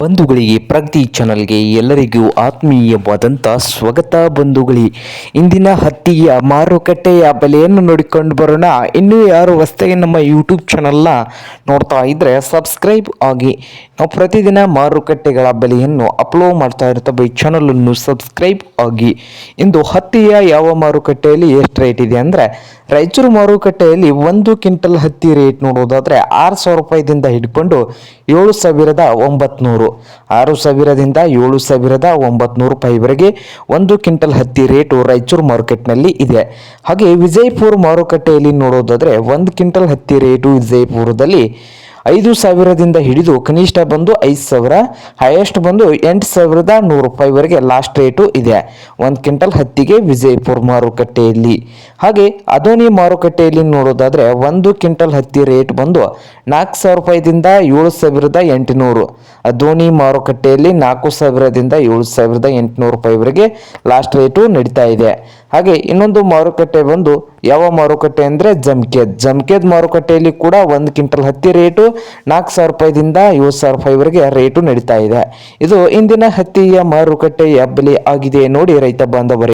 ಬಂಧುಗಳಿಗೆ ಪ್ರಗತಿ ಚಾನಲ್ಗೆ ಎಲ್ಲರಿಗೂ ಆತ್ಮೀಯವಾದಂಥ ಸ್ವಾಗತ ಬಂಧುಗಳಿ. ಇಂದಿನ ಹತ್ತಿಯ ಮಾರುಕಟ್ಟೆಯ ಬೆಲೆಯನ್ನು ನೋಡಿಕೊಂಡು ಬರೋಣ. ಇನ್ನೂ ಯಾರು ವಸ್ತೆಗೆ ನಮ್ಮ ಯೂಟ್ಯೂಬ್ ಚಾನಲ್ನ ನೋಡ್ತಾ ಇದ್ದರೆ ಸಬ್ಸ್ಕ್ರೈಬ್ ಆಗಿ. ನಾವು ಪ್ರತಿದಿನ ಮಾರುಕಟ್ಟೆಗಳ ಬೆಲೆಯನ್ನು ಅಪ್ಲೋಡ್ ಮಾಡ್ತಾ ಇರ್ತವೆ. ಈ ಚಾನಲನ್ನು ಸಬ್ಸ್ಕ್ರೈಬ್ ಆಗಿ. ಇಂದು ಹತ್ತಿಯ ಯಾವ ಮಾರುಕಟ್ಟೆಯಲ್ಲಿ ಎಷ್ಟು ರೇಟ್ ಇದೆ ಅಂದರೆ, ರಾಯಚೂರು ಮಾರುಕಟ್ಟೆಯಲ್ಲಿ ಒಂದು ಕ್ವಿಂಟಲ್ ಹತ್ತಿ ರೇಟ್ ನೋಡೋದಾದರೆ ಆರು ಸಾವಿರ ರೂಪಾಯಿದಿಂದ ಹಿಡ್ಕೊಂಡು ಏಳು ಸಾವಿರದ ಒಂಬತ್ನೂರು. ಆರು ಸಾವಿರದಿಂದ ಏಳು ಸಾವಿರದ ಒಂಬತ್ನೂರು ರೂಪಾಯಿವರೆಗೆ ಒಂದು ಕ್ವಿಂಟಲ್ ಹತ್ತಿ ರೇಟು ರಾಯಚೂರು ಮಾರ್ಕೆಟ್ನಲ್ಲಿ ಇದೆ. ಹಾಗೆ ವಿಜಯಪುರ ಮಾರುಕಟ್ಟೆಯಲ್ಲಿ ನೋಡೋದಾದರೆ ಒಂದು ಕ್ವಿಂಟಲ್ ಹತ್ತಿ ರೇಟು ವಿಜಯಪುರದಲ್ಲಿ ಐದು ಸಾವಿರದಿಂದ ಹಿಡಿದು ಕನಿಷ್ಠ ಬಂದು ಐದು ಸಾವಿರ ಹೈಯೆಸ್ಟ್ ಬಂದು ಎಂಟು ಸಾವಿರದ ನೂರು ರೂಪಾಯಿವರೆಗೆ ಲಾಸ್ಟ್ ರೇಟು ಇದೆ. ಒಂದು ಕ್ವಿಂಟಲ್ ಹತ್ತಿಗೆ ವಿಜಯಪುರ ಮಾರುಕಟ್ಟೆಯಲ್ಲಿ. ಹಾಗೆ ಅದೋನಿ ಮಾರುಕಟ್ಟೆಯಲ್ಲಿ ನೋಡೋದಾದರೆ ಒಂದು ಕ್ವಿಂಟಲ್ ಹತ್ತಿ ರೇಟ್ ಬಂದು ನಾಲ್ಕು ಸಾವಿರ ರೂಪಾಯಿದಿಂದ ಏಳು ಸಾವಿರದ ಎಂಟುನೂರು. ಅದೋನಿ ಮಾರುಕಟ್ಟೆಯಲ್ಲಿ ನಾಲ್ಕು ಸಾವಿರದಿಂದ ಏಳು ಸಾವಿರದ ಎಂಟುನೂರು ರೂಪಾಯಿವರೆಗೆ ಲಾಸ್ಟ್ ರೇಟು ನಡೀತಾ ಇದೆ. ಹಾಗೆ ಇನ್ನೊಂದು ಮಾರುಕಟ್ಟೆ ಬಂದು ಯಾವ ಮಾರುಕಟ್ಟೆ ಅಂದರೆ ಜಮ್ಕೇದ್. ಜಮ್ಕೇದ್ ಮಾರುಕಟ್ಟೆಯಲ್ಲಿ ಕೂಡ ಒಂದು ಕ್ವಿಂಟಲ್ ಹತ್ತಿ ರೇಟು, ನಾಲ್ಕು ಸಾವಿರ ರೂಪಾಯಿದಿಂದ ಏಳು ಸಾವಿರ ರೂಪಾಯಿವರೆಗೆ ರೇಟು ನಡೀತಾ ಇದೆ. ಇದು ಇಂದಿನ ಹತ್ತಿಯ ಮಾರುಕಟ್ಟೆಯ ಬೆಲೆ ಆಗಿದೆ ನೋಡಿ ರೈತ ಬಾಂಧವರೇ.